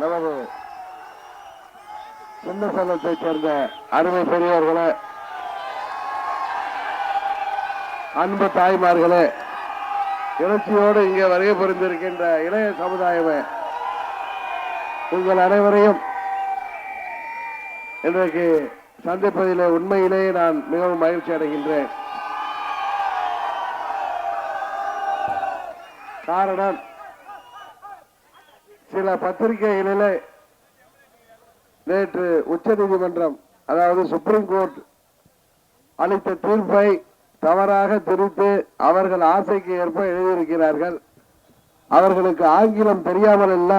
நமது சின்ன சேலத்தைச் சேர்ந்த அருமை பெரியவர்களே அன்பு தாய்மார்களே எழுச்சியோடு இங்கே வருகை புரிந்திருக்கின்ற இளைய சமுதாயமே உங்கள் அனைவரையும் இன்றைக்கு சந்திப்பதிலே உண்மையிலேயே நான் மிகவும் மகிழ்ச்சி அடைகின்றேன். காரணம் சில பத்திரிகைகளில நேற்று உச்ச நீதிமன்றம் அதாவது சுப்ரீம் கோர்ட் அளித்த தீர்ப்பை தவறாக திரித்து அவர்கள் ஆசைக்கு ஏற்ப எழுதியிருக்கிறார்கள். அவர்களுக்கு ஆங்கிலம் தெரியாமல் அல்ல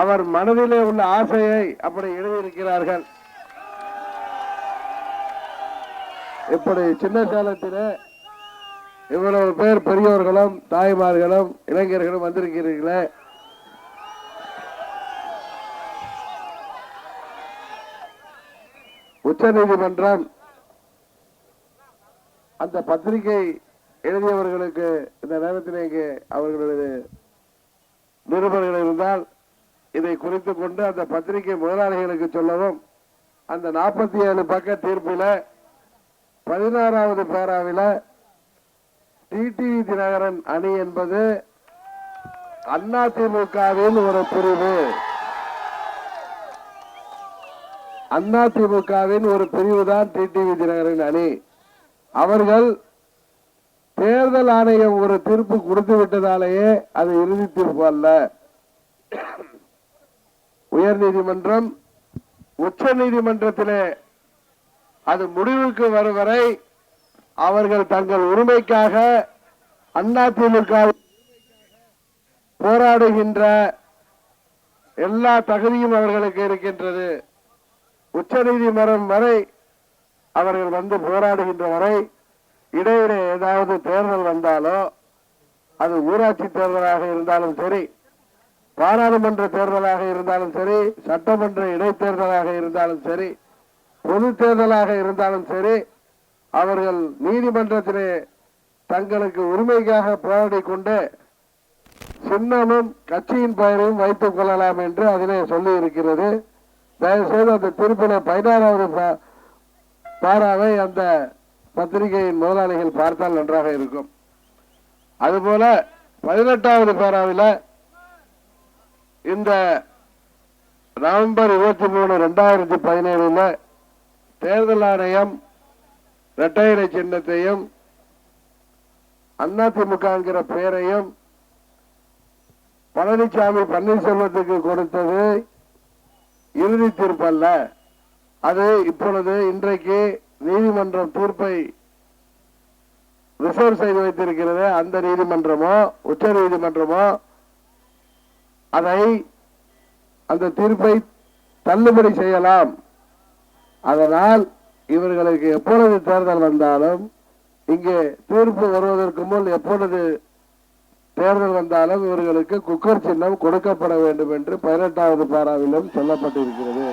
அவர் மனதிலே உள்ள ஆசையை அப்படி எழுதியிருக்கிறார்கள். இப்படி சின்ன சேலத்திலே இவ்வளவு பேர் பெரியோர்களும் தாய்மார்களும் இளைஞர்களும் வந்திருக்கிறீர்களே உச்ச நீதிமன்றம் அந்த பத்திரிகை எழுதியவர்களுக்கு இந்த நேரத்தில் இங்கே அவர்களது நிருபர்கள் இருந்தால் இதை குறித்து கொண்டு அந்த பத்திரிகை முதலாளிகளுக்கு சொல்லவும் அந்த நாற்பத்தி ஏழு பக்க தீர்ப்பில் பதினாறாவது பேராவில் டிடிவி தினகரன் அணி என்பது அதிமுகவின் ஒரு பிரிவு. அதிமுகவின் ஒரு பிரிவு தான் டிடிவி தினகரன் அணி. அவர்கள் தேர்தல் ஆணையம் ஒரு தீர்ப்பு கொடுத்து விட்டதாலேயே அது இறுதி தீர்ப்பு அல்ல. உயர் நீதிமன்றம் உச்ச நீதிமன்றத்திலே அது முடிவுக்கு வரும் வரை அவர்கள் தங்கள் உரிமைக்காக அதிமுக போராடுகின்ற எல்லா தகுதியும் அவர்களுக்கு இருக்கின்றது. உச்ச நீதிமன்றம் வரை அவர்கள் வந்து போராடுகின்ற வரை இடையிலே ஏதாவது தேர்தல் வந்தாலோ அது ஊராட்சி தேர்தலாக இருந்தாலும் சரி பாராளுமன்ற தேர்தலாக இருந்தாலும் சரி சட்டமன்ற இடைத்தேர்தலாக இருந்தாலும் சரி பொது தேர்தலாக இருந்தாலும் சரி அவர்கள் நீதிமன்றத்திலே தங்களுக்கு உரிமைக்காக போராடி கொண்டு சின்னமும் கட்சியின் பெயரையும் வைத்துக் கொள்ளலாம் என்று அதிலே சொல்லி இருக்கிறது தயவுசெய்து அந்த திருப்பின பதினாறாவது பா- பாராவை அந்த பத்திரிகையின் முதலாளிகள் பார்த்தால் நன்றாக இருக்கும். அதுபோல பதினெட்டாவது பாராவில் இந்த நவம்பர் இருபத்தி மூணு ரெண்டாயிரத்தி பதினேழுல தேர்தல் ஆணையம் இரட்டையரை சின்னத்தையும் சின்னத்தையும் அதிமுகங்கிற பெயரையும் பழனிசாமி பன்னீர்செல்வத்துக்கு கொடுத்தது இறுதி தீர்ப்பு அல்ல அது இப்பொழுது இன்றைக்கு நீதிமன்றம் தீர்ப்பை ரிசர்வ் செய்து வைத்திருக்கிறது. அந்த நீதிமன்றமோ உச்ச நீதிமன்றமோ அதை அந்த தீர்ப்பை தள்ளுபடி செய்யலாம். அதனால் இவர்களுக்கு எப்பொழுது தேர்தல் வந்தாலும் இங்கே தீர்ப்பு வருவதற்கு முன் எப்பொழுது தேர்தல் வந்தாலும் இவர்களுக்கு குக்கர் சின்னம் கொடுக்கப்பட வேண்டும் என்று பதினெட்டாவது பாராவிலும் சொல்லப்பட்டிருக்கிறது.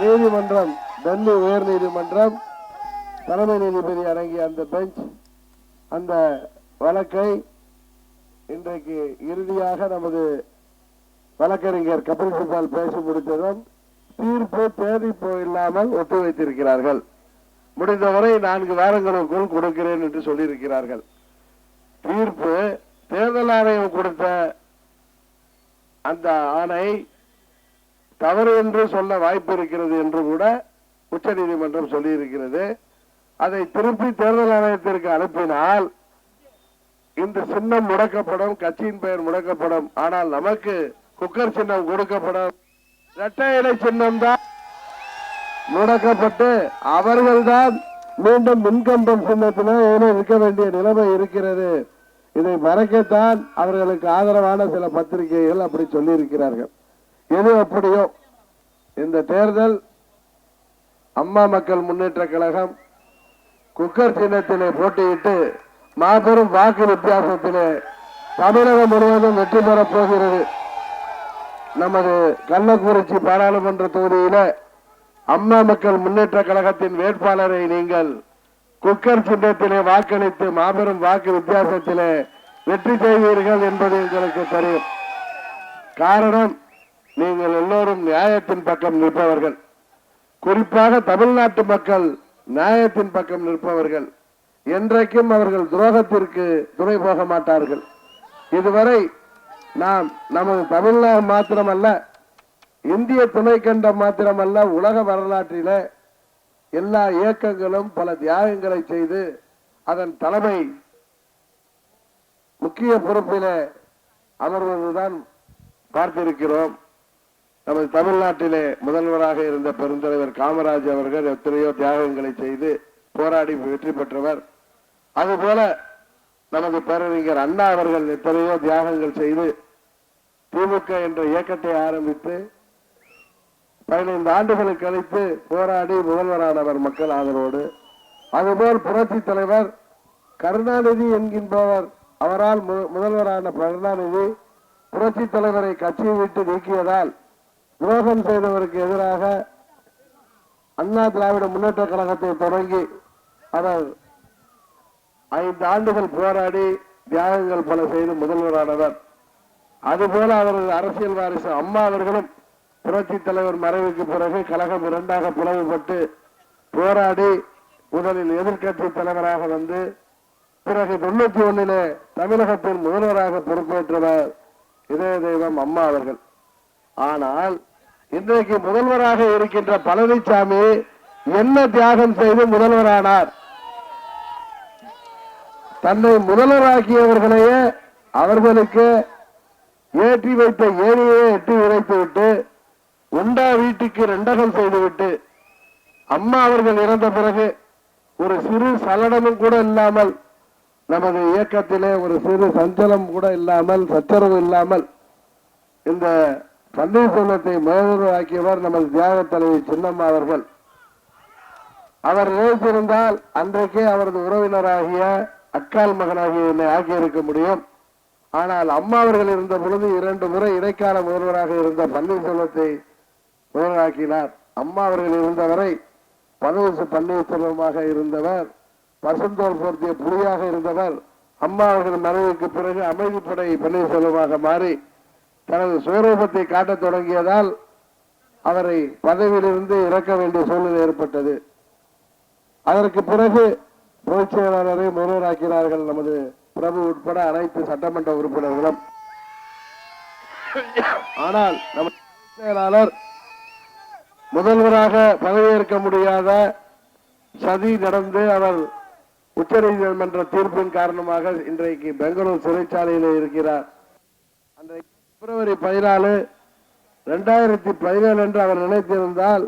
நீதிமன்றம் டெல்லி உயர் நீதிமன்றம் தலைமை நீதிபதி அடங்கிய அந்த பெஞ்ச் அந்த வழக்கை இன்றைக்கு இறுதியாக நமது வழக்கறிஞர் கபில் சிபால் பேசி முடித்ததும் தீர்ப்பு தேதி இல்லாமல் ஒத்தி வைத்திருக்கிறார்கள் முடிந்தவரை நான்கு வாரங்களுக்குள் கொடுக்கிறேன் என்று சொல்லியிருக்கிறார்கள். தீர்ப்பு தேர்தல் ஆணையம் கொடுத்த அந்த ஆணை தவறு என்று சொல்ல வாய்ப்பு இருக்கிறது என்று கூட உச்சநீதிமன்றம் சொல்லியிருக்கிறது. அதை திருப்பி தேர்தல் ஆணையத்திற்கு அனுப்பினால் இந்த சின்னம் முடக்கப்படும் கட்சியின் பெயர் முடக்கப்படும். ஆனால் நமக்கு குக்கர் சின்னம் கொடுக்கப்படும். இரட்டை இலை சின்னம் தான் முடக்கப்பட்டு அவர்கள்தான் மீண்டும் மின்கம்பம் சின்னத்திலே ஏனோ இருக்க வேண்டிய நிலைமை இருக்கிறது. இதை மறைக்கத்தான் அவர்களுக்கு ஆதரவான சில பத்திரிகைகள் அப்படி சொல்லியிருக்கிறார்கள். எது அப்படியோ இந்த தேர்தல் அம்மா மக்கள் முன்னேற்ற கழகம் குக்கர் சின்னத்திலே போட்டியிட்டு மாபெரும் வாக்கு வித்தியாசத்திலே தமிழகம் முழுவதும் வெற்றி பெறப் போகிறது. நமது கள்ளக்குறிச்சி பாராளுமன்ற தொகுதியில அம்மா மக்கள் முன்னேற்ற கழகத்தின் வேட்பாளரை நீங்கள் குக்கர் சின்னத்திலே வாக்களித்து மாபெரும் வாக்கு வித்தியாசத்திலே வெற்றி செய்வீர்கள் என்பது எங்களுக்கு தெரியும். காரணம் நீங்கள் எல்லோரும் நியாயத்தின் பக்கம் நிற்பவர்கள். குறிப்பாக தமிழ்நாட்டு மக்கள் நியாயத்தின் பக்கம் நிற்பவர்கள். என்றைக்கும் அவர்கள் துரோகத்திற்கு துணை போக மாட்டார்கள். இதுவரை நாம் நமது தமிழ்நாடு மாத்திரமல்ல இந்திய துணைக்கண்டம் மாத்திரமல்ல உலக வரலாற்றில எல்லா இயக்கங்களும் பல தியாகங்களை செய்து அதன் தலைமை முக்கிய பொறுப்பில அமர்வதுதான் பார்த்திருக்கிறோம். நமது தமிழ்நாட்டிலே முதல்வராக இருந்த பெருந்தலைவர் காமராஜ் அவர்கள் எத்தனையோ தியாகங்களை செய்து போராடி வெற்றி பெற்றவர். அதுபோல நமது பேரறிஞர் அண்ணா அவர்கள் எத்தனையோ தியாகங்கள் செய்து திமுக என்ற இயக்கத்தை ஆரம்பித்து பதினைந்து ஆண்டுகளை கழித்து போராடி முதல்வரானவர் மக்கள் ஆதரவோடு அதுபோல் புரட்சி தலைவர் கருணாநிதி என்கின்றவர் அவரால் மு- முதல்வரான கருணாநிதி புரட்சி தலைவரை கட்சியை விட்டு நீக்கியதால் துரோகம் செய்தவருக்கு எதிராக அண்ணா திராவிட முன்னேற்ற கழகத்தை தொடங்கி அவர் ஐந்து ஆண்டுகள் போராடி தியாகங்கள் பல செய்து முதல்வரானவர். அதுபோல அவரது அரசியல் வாரிசு அம்மா அவர்களும் புரட்சி தலைவர் மறைவுக்கு பிறகு கழகம் இரண்டாக பிளவுபட்டு போராடி முதலில் எதிர்கட்சி தலைவராக வந்து பிறகு தொண்ணூத்தி ஒண்ணிலே தமிழகத்தின் முதல்வராக பொறுப்பேற்றவர் இதய தெய்வம் அம்மா அவர்கள். ஆனால் இன்றைக்கு முதல்வராக இருக்கின்ற பழனிசாமி என்ன தியாகம் செய்து முதல்வரானார்? தன்னை முதல்வராக்கியவர்களையே அவர்களுக்கு ஏற்றி வைத்த ஏரியை எட்டி உரைத்து விட்டு உண்டா வீட்டுக்கு ரெண்டகம் செய்துவிட்டு அம்மா அவர்கள் இறந்த பிறகு ஒரு சிறு சலனமும் கூட இல்லாமல் நமது இயக்கத்திலே ஒரு சிறு சஞ்சலம் கூட இல்லாமல் சச்சரவு இல்லாமல் இந்த பன்னீர்செல்வத்தை முதல்வராக்கியவர் நமது தியாக தலைவி சின்னம்மா அவர்கள். அவர் நினைத்திருந்தால் அன்றைக்கே அவரது உறவினராகிய அக்கால் மகனாகிய என்னை ஆக்கியிருக்க முடியும். ஆனால் அம்மா அவர்கள் இருந்த பொழுது இரண்டு முறை இடைக்கால முதல்வராக இருந்த பன்னீர்செல்வத்தை முதல்வராக்கினார் அம்மா அவர்கள் இருந்தவரை பதவி பன்னீர்செல்வமாக இருந்தவர் பசுந்தோல் போர்த்திய புலியாக இருந்தவர் அம்மா அவர்கள் மறைவுக்கு பிறகு அமைதிப்படை பன்னீர்செல்வமாக மாறி தனது சுயரூபத்தை காட்டத் தொடங்கியதால் அவரை பதவியிலிருந்து இறக்க வேண்டிய சூழ்நிலை ஏற்பட்டது. அதற்கு பிறகு பொதுச் செயலாளரை முதல்வராக்கிறார்கள் நமது பிரபு உட்பட அனைத்து சட்டமன்ற உறுப்பினர்களும். ஆனால் நமது செயலாளர் முதல்வராக பதவியேற்க முடியாத சதி நடந்து அவர் உச்சநீதிமன்ற தீர்ப்பின் காரணமாக இன்றைக்கு பெங்களூர் சிறைச்சாலையில் இருக்கிறார். அன்றைக்கு பிப்ரவரி பதினாலு ரெண்டாயிரத்தி பதினேழு என்று அவர் நினைத்திருந்தால்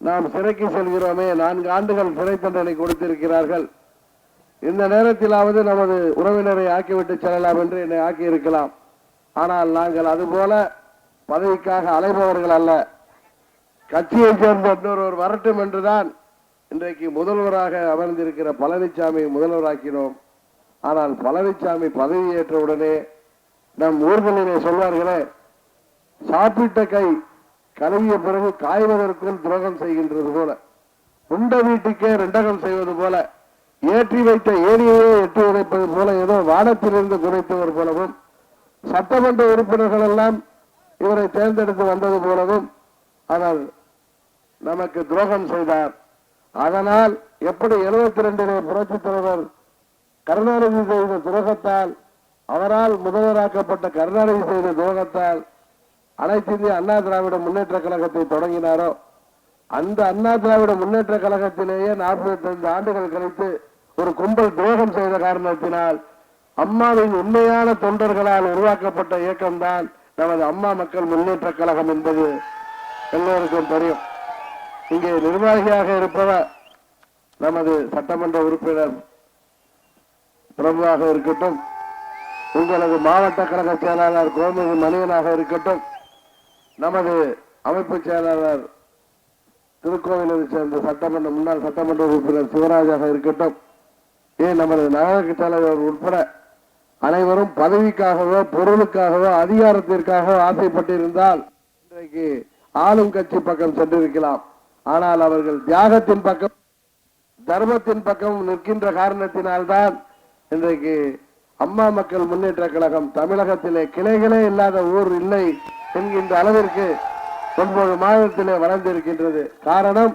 நாம் சிறைக்கு செல்கிறோமே நான்கு ஆண்டுகள் சிறை தண்டனை கொடுத்திருக்கிறார்கள். இந்த நேரத்திலாவது நமது உறவினரை ஆக்கிவிட்டு செல்லலாம் என்று என்னை ஆக்கி இருக்கலாம் ஆனால் நாங்கள் அதுபோல பதவிக்காக அலைபவர்கள் அல்ல. கட்சியை சேர்ந்த இன்னொருவர் வரட்டும் என்றுதான் இன்றைக்கு முதல்வராக அமர்ந்திருக்கிற பழனிசாமி முதல்வராக்கினோம். ஆனால் பழனிசாமி பதவியேற்ற உடனே நம் ஊர்களிலே சொல்வார்களே சாப்பிட்ட கை கழுவிய பிறகு காய்வதற்குள் துரோகம் செய்கின்றது போல உண்ட வீட்டுக்கே ரெண்டகம் செய்வது போல ஏற்றி வைத்த ஏரியையே எட்டி உதைப்பது போல ஏதோ வானத்திலிருந்து குறைத்தவர் போலவும் சட்டமன்ற உறுப்பினர்கள் எல்லாம் இவரை தேர்ந்தெடுத்து வந்தது போலவும் ஆனால் நமக்கு துரோகம் செய்தார். அதனால் எப்படி எழுபத்தி ரெண்டிலே புரட்சி தலைவர் கருணாநிதி செய்த துரோகத்தால் அவரால் முதல்வராக்கப்பட்ட கருணாநிதி செய்த துரோகத்தால் அனைத்து இந்திய அண்ணா திராவிட முன்னேற்ற கழகத்தை தொடங்கினாரோ அந்த அண்ணா திராவிட முன்னேற்ற கழகத்திலேயே நாற்பத்தி ஐந்து ஆண்டுகள் கழித்து ஒரு கும்பல் துரோகம் செய்த காரணத்தினால் அம்மாவின் உண்மையான தொண்டர்களால் உருவாக்கப்பட்ட இயக்கம்தான் நமது அம்மா மக்கள் முன்னேற்ற கழகம் என்பது எல்லோருக்கும் தெரியும். இங்கே நிர்வாகியாக இருப்பவர் நமது சட்டமன்ற உறுப்பினர் பிரபுவாக இருக்கட்டும் உங்களது மாவட்ட கழக செயலாளர் கோமதி மணியனாக இருக்கட்டும் நமது அமைப்பு செயலாளர் திருக்கோவிலை சேர்ந்த சட்டமன்ற முன்னாள் சட்டமன்ற உறுப்பினர் சிவராஜாக இருக்கட்டும் ஏன் நமது நகர தலைவர் உட்பட அனைவரும் பதவிக்காகவோ பொருளுக்காகவோ அதிகாரத்திற்காகவோ ஆசைப்பட்டிருந்தால் இன்றைக்கு ஆளும் கட்சி பக்கம் சென்றிருக்கலாம். ஆனால் அவர்கள் தியாகத்தின் பக்கம் தர்மத்தின் பக்கம் நிற்கின்ற காரணத்தினால்தான் இன்றைக்கு அம்மா மக்கள் முன்னேற்ற கழகம் தமிழகத்திலே கிளைகளே இல்லாத ஊர் இல்லை என்கின்ற அளவிற்கு ஒன்பது மாதத்திலே வளர்ந்திருக்கின்றது. காரணம்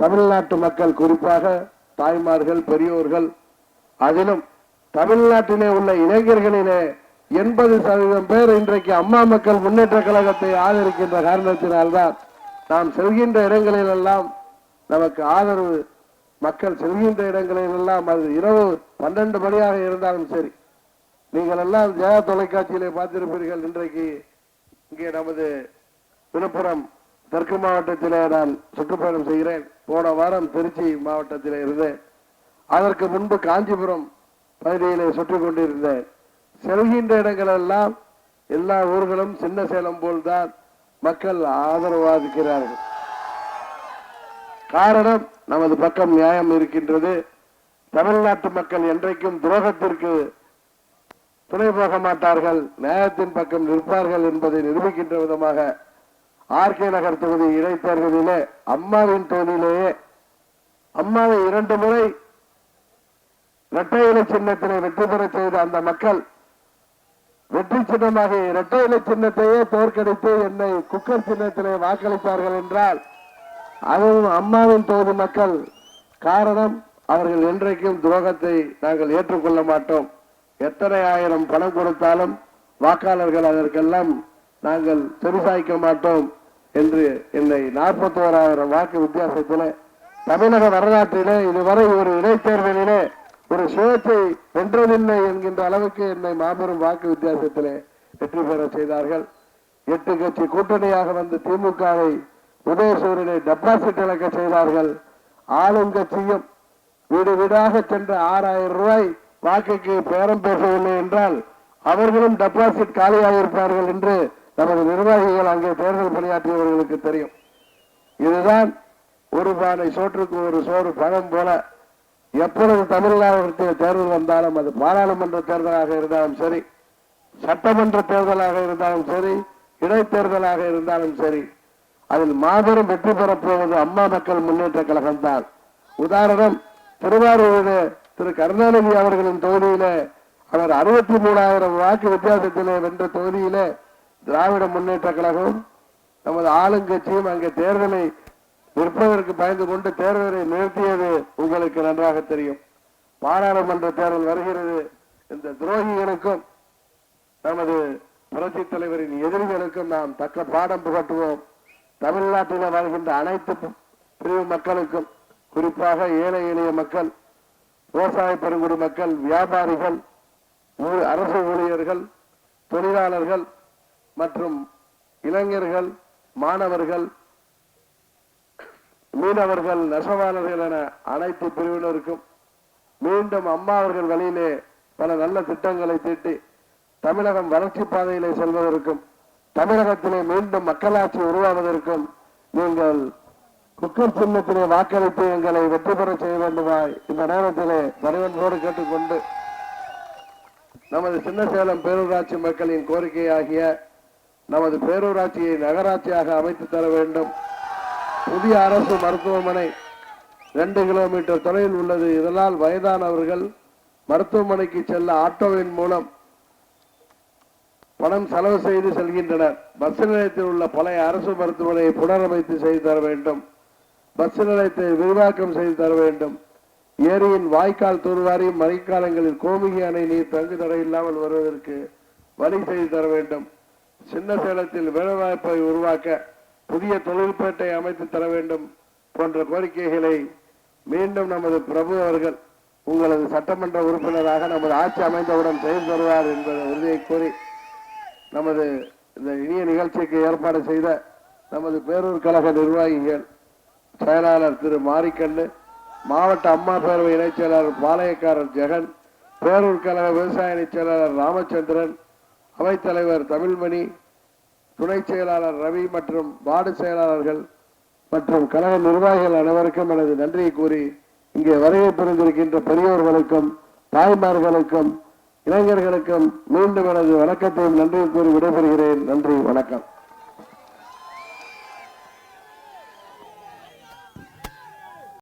தமிழ்நாட்டு மக்கள் குறிப்பாக தாய்மார்கள் பெரியோர்கள். அதிலும் தமிழ்நாட்டிலே உள்ள இளைஞர்களிலே எண்பது சதவீதம் பேர் இன்றைக்கு அம்மா மக்கள் முன்னேற்ற கழகத்தை ஆதரிக்கின்ற காரணத்தினால்தான் நாம் செல்கின்ற இடங்களிலெல்லாம் நமக்கு ஆதரவு. மக்கள் செல்கின்ற இடங்களிலெல்லாம் அது இரவு பன்னெண்டு மணியாக இருந்தாலும் சரி. நீங்கள் எல்லாம் ஜெயா தொலைக்காட்சியிலே பார்த்திருப்பீர்கள். இன்றைக்கு இங்கே நமது விழுப்புரம் தெற்கு மாவட்டத்திலே நான் சுற்றுப்பயணம் செய்கிறேன். போன வாரம் திருச்சி மாவட்டத்திலே இருந்தேன். அதற்கு முன்பு காஞ்சிபுரம் பகுதியிலே சுற்றி கொண்டிருந்தேன். செல்கின்ற இடங்களெல்லாம் எல்லா ஊர்களும் சின்ன சேலம் போல்தான். மக்கள் ஆதரவாதிக்கிறார்கள். காரணம் நமது பக்கம் நியாயம் இருக்கின்றது. தமிழ்நாட்டு மக்கள் என்றைக்கும் துரோகத்திற்கு துணை போக மாட்டார்கள். நியாயத்தின் பக்கம் நிற்பார்கள் என்பதை நிரூபிக்கின்ற விதமாக ஆர்கே நகர் தொகுதி இடைத்தேர்தலிலே அம்மாவின் தொகுதியிலேயே அம்மாவை இரண்டு முறை இரட்டை இலை சின்னத்தினை வெற்றி பெற செய்த அந்த மக்கள் வெற்றி சின்னமாக இரட்டை இலை சின்னத்தையே தோற்கடித்து என்னை குக்கர் சின்னத்திலே வாக்களித்தார்கள் என்றால் அதுவும் அம்மாவின் தொகுதி மக்கள். காரணம் அவர்கள் என்றைக்கும் துரோகத்தை நாங்கள் ஏற்றுக்கொள்ள மாட்டோம். எத்தனை ஆயிரம் பணம் கொடுத்தாலும் வாக்காளர்கள் அதற்கெல்லாம் நாங்கள் செருசாய்க்க மாட்டோம் என்று என்னை நாற்பத்தி ஓராயிரம் வாக்கு வித்தியாசத்திலே தமிழக வரலாற்றிலே இதுவரை ஒரு இடைத்தேர்தலிலே ஒரு சுயத்தை வென்றதில்லை என்கின்ற அளவுக்கு என்னை மாபெரும் வாக்கு வித்தியாசத்திலே வெற்றி பெற செய்தார்கள். எட்டு கட்சி கூட்டணியாக வந்து திமுகவை உதயசூரியனை டெபாசிட் இழக்க செய்தார்கள். ஆளும் கட்சியும் வீடு வீடாக சென்ற ஆறாயிரம் ரூபாய் வாக்குக்கு பேரம் பேசவில்லை என்றால் அவர்களும் டெபாசிட் காலியாகியிருப்பார்கள் என்று நமது நிர்வாகிகள் அங்கே தேர்தல் பணியாற்றியவர்களுக்கு தெரியும். இதுதான் ஒரு பானை சோற்றுக்கு ஒரு சோறு பழம் போல எப்பொழுது தமிழ்நாடு தேர்தல் வந்தாலும் அது பாராளுமன்ற தேர்தலாக இருந்தாலும் சரி சட்டமன்ற தேர்தலாக இருந்தாலும் சரி இடைத்தேர்தலாக இருந்தாலும் சரி அதில் மாபெரும் வெற்றி பெறப்போவது அம்மா மக்கள் முன்னேற்ற கழகம் தான் உதாரணம் திருவாரூரில் திரு கருணாநிதி அவர்களின் தொகுதியில அவர் அறுபத்தி மூணாயிரம் வாக்கு வித்தியாசத்திலே வென்ற தொகுதியில திராவிட முன்னேற்ற கழகம் நமது ஆளுங்கட்சியும் அங்கே தேர்தலை நிற்பதற்கு பயந்து கொண்டு தேர்தலை நிறுத்தியது உங்களுக்கு நன்றாக தெரியும். பாராளுமன்ற தேர்தல் வருகிறது. இந்த துரோகிகளுக்கும் நமது புரட்சி தலைவரின் எதிரிகளுக்கும் நாம் தக்க பாடம் புகட்டுவோம். தமிழ்நாட்டில் வாழ்கின்ற அனைத்து பிரிவு மக்களுக்கும் குறிப்பாக ஏழை எளிய மக்கள் விவசாய பெருங்குடி மக்கள் வியாபாரிகள் அரசு ஊழியர்கள் தொழிலாளர்கள் மற்றும் இளைஞர்கள் மாணவர்கள் மீனவர்கள் நெசவாளர்கள் என அனைத்து பிரிவினருக்கும் மீண்டும் அம்மா அவர்கள் வழியிலே பல நல்ல திட்டங்களை தீட்டி தமிழகம் வளர்ச்சி பாதையிலே செல்வதற்கும் தமிழகத்திலே மீண்டும் மக்களாட்சி உருவாவதற்கும் நீங்கள் குக்கர் சின்னத்திலே வாக்களித்து எங்களை வெற்றி பெற செய்ய வேண்டுமாய் இந்த நேரத்திலே வரவேற்போடு கேட்டுக்கொண்டு நமது சின்ன சேலம் பேரூராட்சி மக்களின் கோரிக்கையாகிய நமது பேரூராட்சியை நகராட்சியாக அமைத்து தர வேண்டும். புதிய அரசு மருத்துவமனை ரெண்டு கிலோமீட்டர் தொலைவில் உள்ளது. இதனால் வயதானவர்கள் மருத்துவமனைக்கு செல்ல ஆட்டோவின் மூலம் பணம் செலவு செய்து செல்கின்றனர். பஸ் நிலையத்தில் உள்ள பழைய அரசு மருத்துவமனையை புனரமைத்து செய்து தர வேண்டும். பஸ் நிலையத்தை விரிவாக்கம் செய்து தர வேண்டும். ஏரியின் வாய்க்கால் தூர்வாரி மழைக்காலங்களில் கோமுகி அணை நீர் தங்கு தடை இல்லாமல் வருவதற்கு வழி செய்து தர வேண்டும். சின்ன சேலத்தில் வேலைவாய்ப்பை உருவாக்க புதிய தொழில்பேட்டை அமைத்து தர வேண்டும் போன்ற கோரிக்கைகளை மீண்டும் நமது பிரபு அவர்கள் உங்களது சட்டமன்ற உறுப்பினராக நமது ஆட்சி அமைந்தவுடன் செயல் தருவார் என்பதை உறுதியை கூறி நமது இந்த இனிய நிகழ்ச்சிக்கு ஏற்பாடு செய்த நமது பேரூர் கழக நிர்வாகிகள் செயலாளர் திரு மாரிக்கண்ணு மாவட்ட அம்மா பேரவை இணைச் செயலாளர் பாளையக்காரர் ஜெகன் பேரூர் கழக விவசாய இணைச் செயலாளர் ராமச்சந்திரன் அவைத்தலைவர் தமிழ்மணி துணை செயலாளர் ரவி மற்றும் வார்டு செயலாளர்கள் மற்றும் கழக நிர்வாகிகள் அனைவருக்கும் எனது நன்றியை கூறி இங்கே வருகை புரிந்திருக்கின்ற பெரியோர்களுக்கும் தாய்மார்களுக்கும் இளைஞர்களுக்கும் மீண்டும் எனது வணக்கத்தையும் நன்றியை கூறி விடைபெறுகிறேன். நன்றி வணக்கம்.